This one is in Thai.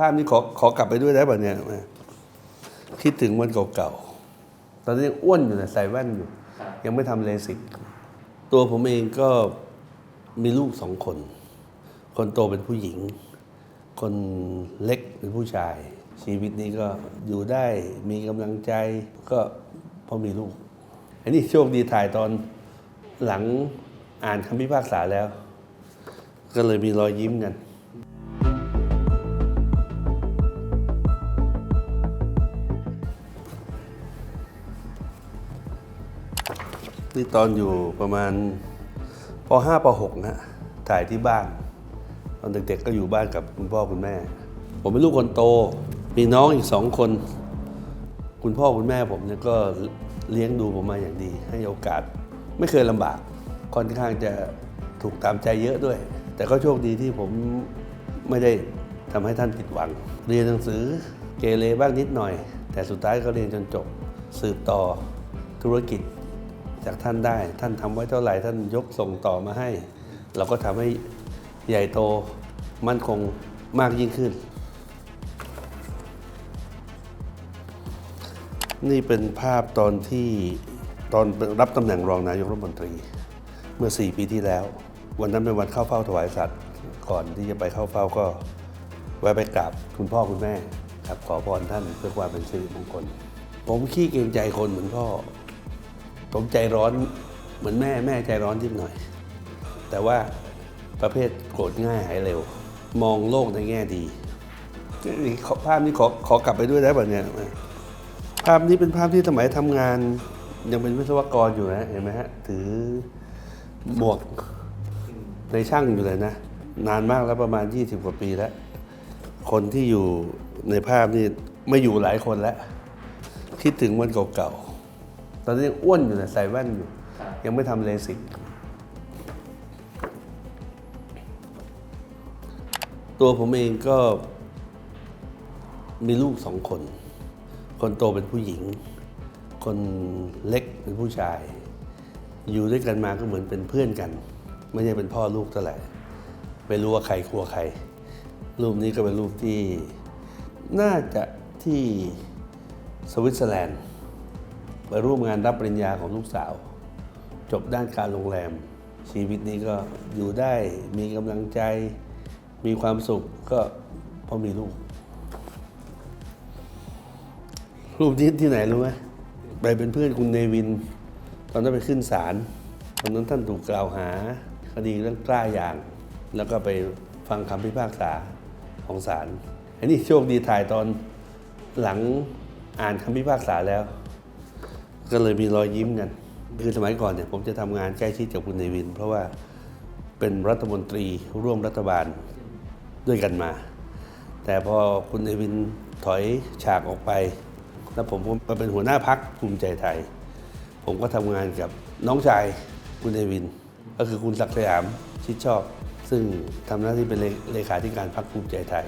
ภาพนี้ขอขอกลับไปด้วยได้ป่ะเนี่ยคิดถึงวันเก่าๆ ตอนนี้ยังอ้วนอยู่นะใส่แว่นอยู่ครับยังไม่ทำเลสิก ตัวผมเองก็มีลูกสองคน คนโตเป็นผู้หญิง คนเล็กเป็นผู้ชาย ชีวิตนี้ก็อยู่ได้มีกำลังใจก็เพราะมีลูก อันนี้โชคดีถ่ายตอนหลังอ่านคำพิพากษาแล้ว ก็เลยมีรอยยิ้มกัน นี่ตอนอยู่ประมาณป .5 ป .6 นะถ่ายที่บ้าน ตอนเด็กๆก็อยู่บ้านกับคุณพ่อคุณแม่ ผมเป็นลูกคนโต มีน้องอีกสองคน คุณพ่อคุณแม่ผมเนี่ยก็เลี้ยงดูผมมาอย่างดี ให้โอกาสไม่เคยลำบาก ค่อนข้างจะถูกตามใจเยอะด้วย แต่ก็โชคดีที่ผมไม่ได้ทำให้ท่านผิดหวัง เรียนหนังสือเกเรบ้างนิดหน่อย แต่สุดท้ายก็เรียนจนจบสืบต่อธุรกิจ จากท่านได้ ท่านทำไว้เท่าไหร่ ท่านยกส่งต่อมาให้ เราก็ทำให้ใหญ่โตมั่นคงมากยิ่งขึ้น นี่เป็นภาพตอนที่ตอนรับตำแหน่งรองนายกรัฐมนตรีเมื่อ 4 ปีที่แล้ว วันนั้นเป็นวันเข้าเฝ้าถวายสัตว์ ก่อนที่จะไปเข้าเฝ้าก็แวะไปกราบคุณพ่อคุณแม่ครับขอพรท่านเพื่อความเป็นสิริมงคล ผมขี้เกรงใจคนเหมือนพ่อ ผมใจร้อนเหมือนแม่แม่ใจร้อนนิดหน่อย แต่ว่าประเภทโกรธง่ายหายเร็ว มองโลกในแง่ดีนี่ภาพนี้ขอขอกลับไปด้วยได้ป่ะเนี่ยภาพนี้เป็นภาพที่สมัยทำงาน ยังเป็นวิศวกรอยู่นะเห็นไหมฮะถือหมวกในช่างอยู่เลยนะ นานมากแล้วประมาณ 20 กว่าปีแล้ว คนที่อยู่ในภาพนี่ไม่อยู่หลายคนแล้ว คิดถึงวันเก่าๆ ตอนนี้ยังอ้วนอยู่นะใส่แว่นอยู่ครับยังไม่ทำเลสิกตัวผมเองก็มีลูกสองคน คนโตเป็นผู้หญิง คนเล็กเป็นผู้ชาย อยู่ด้วยกันมาก็เหมือนเป็นเพื่อนกัน ไม่ใช่เป็นพ่อลูกเท่าไหร่ไม่รู้ว่าใครครัวใคร รูปนี้ก็เป็นรูปที่น่าจะที่สวิตเซอร์แลนด์ ไปร่วมงานรับปริญญาของลูกสาว จบด้านการโรงแรม ชีวิตนี้ก็อยู่ได้มีกำลังใจ มีความสุขก็เพราะมีลูก รูปนี้ที่ไหนรู้ไหมไปเป็นเพื่อนคุณเนวิน ตอนนั้นไปขึ้นศาลตอนนั้นท่านถูกกล่าวหา คดีเรื่องกล้าอย่าง แล้วก็ไปฟังคำพิพากษาของศาลอันนี้โชคดีถ่ายตอนหลังอ่านคำพิพากษาแล้ว ก็เลยมีรอยยิ้มกัน คือสมัยก่อนเนี่ยผมจะทำงานใกล้ชิดกับคุณเนวิน เพราะว่าเป็นรัฐมนตรีร่วมรัฐบาลด้วยกันมา แต่พอคุณเนวินถอยฉากออกไป แล้วผมก็มาเป็นหัวหน้าพักภูมิใจไทย ผมก็ทำงานกับน้องชายคุณเนวิน ก็คือคุณศักดิ์สยามชิดชอบ ซึ่งทำหน้าที่เป็นเลเลขาธิการพักภูมิใจไทย